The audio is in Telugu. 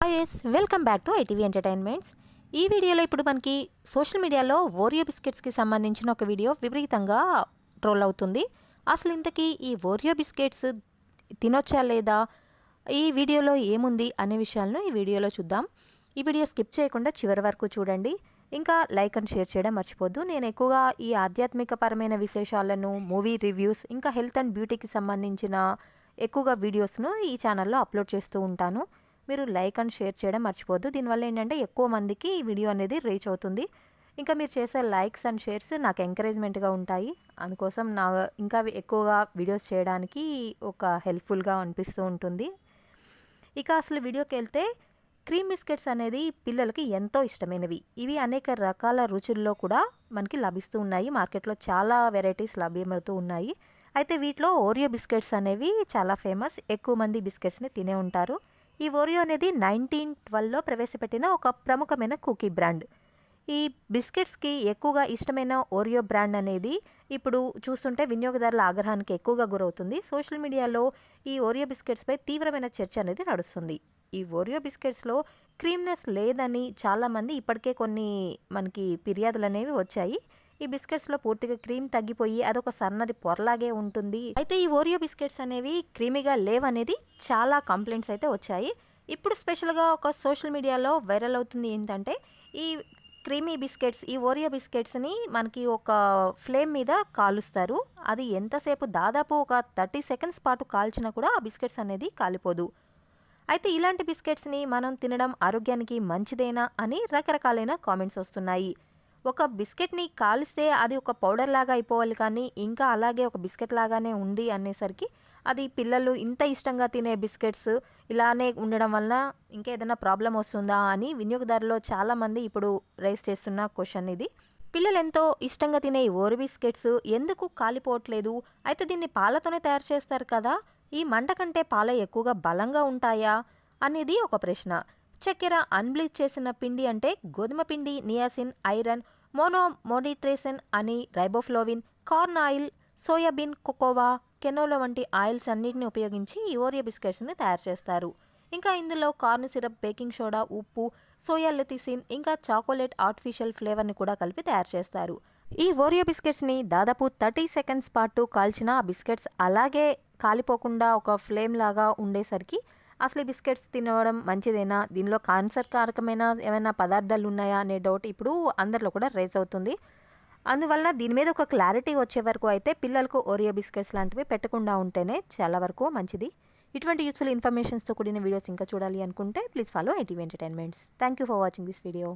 Yes welcome back to ITV entertainments ఈ వీడియోలో ఇప్పుడు మనకి సోషల్ మీడియాలో ఓరియో బిస్కెట్స్కి సంబంధించిన ఒక వీడియో విపరీతంగా ట్రోల్ అవుతుంది. అసలు ఇంతకీ ఈ ఓరియో బిస్కెట్స్ తినొచ్చా లేదా? ఈ వీడియోలో ఏముంది అనే విషయాలను ఈ వీడియోలో చూద్దాం. ఈ వీడియో స్కిప్ చేయకుండా చివరి వరకు చూడండి. ఇంకా లైక్ అండ్ షేర్ చేయడం మర్చిపోద్దు. నేను ఎక్కువగా ఈ ఆధ్యాత్మిక పరమైన విశేషాలను మూవీ రివ్యూస్ ఇంకా హెల్త్ అండ్ బ్యూటీకి సంబంధించిన ఎక్కువగా వీడియోస్ను ఈ ఛానల్లో అప్లోడ్ చేస్తూ ఉంటాను. మీరు లైక్ అండ్ షేర్ చేయడం మర్చిపోద్దు దీనివల్ల ఏంటంటే ఎక్కువ మందికి ఈ వీడియో అనేది రీచ్ అవుతుంది. ఇంకా మీరు చేసే లైక్స్ అండ్ షేర్స్ నాకు ఎంకరేజ్మెంట్గా ఉంటాయి. అందుకోసం నా ఇంకా ఎక్కువగా వీడియోస్ చేయడానికి ఒక హెల్ప్ఫుల్గా అనిపిస్తూ ఉంటుంది. ఇక అసలు వీడియోకి వెళ్తే క్రీమ్ బిస్కెట్స్ అనేది పిల్లలకి ఎంతో ఇష్టమైనవి. ఇవి అనేక రకాల రుచుల్లో కూడా మనకి లభిస్తూ ఉన్నాయి. మార్కెట్లో చాలా వెరైటీస్ లభ్యమవుతూ ఉన్నాయి. అయితే వీటిలో ఓరియో బిస్కెట్స్ అనేవి చాలా ఫేమస్. ఎక్కువ మంది బిస్కెట్స్ని తినే ఉంటారు. ఈ ఓరియో అనేది నైన్టీన్ ట్వెల్వ్లో ప్రవేశపెట్టిన ఒక ప్రముఖమైన కుకీ బ్రాండ్. ఈ బిస్కెట్స్కి ఎక్కువగా ఇష్టమైన ఓరియో బ్రాండ్ అనేది ఇప్పుడు చూస్తుంటే వినియోగదారుల ఆగ్రహానికి ఎక్కువగా గురవుతుంది. సోషల్ మీడియాలో ఈ ఓరియో బిస్కెట్స్పై తీవ్రమైన చర్చ అనేది నడుస్తుంది. ఈ ఓరియో బిస్కెట్స్లో క్రీమ్నెస్ లేదని చాలామంది ఇప్పటికే కొన్ని మనకి ఫిర్యాదులు అనేవి వచ్చాయి. ఈ బిస్కెట్స్లో పూర్తిగా క్రీమ్ తగ్గిపోయి అదొక సన్నది పొరలాగే ఉంటుంది. అయితే ఈ ఓరియో బిస్కెట్స్ అనేవి క్రీమీగా లేవనేది చాలా కంప్లైంట్స్ అయితే వచ్చాయి. ఇప్పుడు స్పెషల్గా ఒక సోషల్ మీడియాలో వైరల్ అవుతుంది ఏంటంటే ఈ క్రీమీ బిస్కెట్స్ ఈ ఓరియో బిస్కెట్స్ని మనకి ఒక ఫ్లేమ్ మీద కాలుస్తారు. అది ఎంతసేపు దాదాపు ఒక థర్టీ సెకండ్స్ పాటు కాల్చినా కూడా ఆ బిస్కెట్స్ అనేది కాలిపోదు. అయితే ఇలాంటి బిస్కెట్స్ని మనం తినడం ఆరోగ్యానికి మంచిదేనా అని రకరకాలైన కామెంట్స్ వస్తున్నాయి. ఒక బిస్కెట్ని కాలిస్తే అది ఒక పౌడర్ లాగా అయిపోవాలి కానీ ఇంకా అలాగే ఒక బిస్కెట్ లాగానే ఉంది అనేసరికి అది పిల్లలు ఇంత ఇష్టంగా తినే బిస్కెట్స్ ఇలానే ఉండడం వలన ఇంకా ఏదైనా ప్రాబ్లం వస్తుందా అని వినియోగదారులో చాలామంది ఇప్పుడు రైస్ చేస్తున్న క్వశ్చన్ ఇది. పిల్లలు ఎంతో ఇష్టంగా తినే ఈ ఓరి బిస్కెట్స్ ఎందుకు కాలిపోవట్లేదు? అయితే దీన్ని పాలతోనే తయారు చేస్తారు కదా? ఈ మంట కంటే పాల ఎక్కువగా బలంగా ఉంటాయా? అనేది ఒక ప్రశ్న. చక్కెర అన్బ్లీచ్ చేసిన పిండి అంటే గోధుమ పిండి నియాసిన్ ఐరన్ మోనోమోడిట్రేసన్ అని riboflavin corn oil soybean cocoa canola వంటి ఆయిల్స్ అన్నిటిని ఉపయోగించి ఈ ఓరియో బిస్కెట్స్ని తయారు చేస్తారు. ఇంకా ఇందులో కార్న్ సిరప్ బేకింగ్ సోడా ఉప్పు సోయా లెతిసిన్ ఇంకా చాకోలెట్ ఆర్టిఫిషియల్ ఫ్లేవర్ని కూడా కలిపి తయారు చేస్తారు. ఈ ఓరియో బిస్కెట్స్ని దాదాపు థర్టీ సెకండ్స్ పాటు కాల్చిన ఆ బిస్కెట్స్ అలాగే కాలిపోకుండా ఒక ఫ్లేమ్ లాగా ఉండేసరికి అసలు ఈ బిస్కెట్స్ తినడం మంచిదేనా? దీనిలో క్యాన్సర్ కారకమైన ఏమైనా పదార్థాలు ఉన్నాయా అనే డౌట్ ఇప్పుడు అందరిలో కూడా రేజ్ అవుతుంది. అందువలన దీని మీద ఒక క్లారిటీ వచ్చే వరకు అయితే పిల్లలకు ఓరియో బిస్కెట్స్ లాంటివి పెట్టకుండా ఉంటేనే చాలా వరకు మంచిది. ఇటువంటి యూస్ఫుల్ ఇన్ఫర్మేషన్స్తో కూడిన వీడియోస్ ఇంకా చూడాలి అనుకుంటే please follow ITV entertainments thank you for watching this video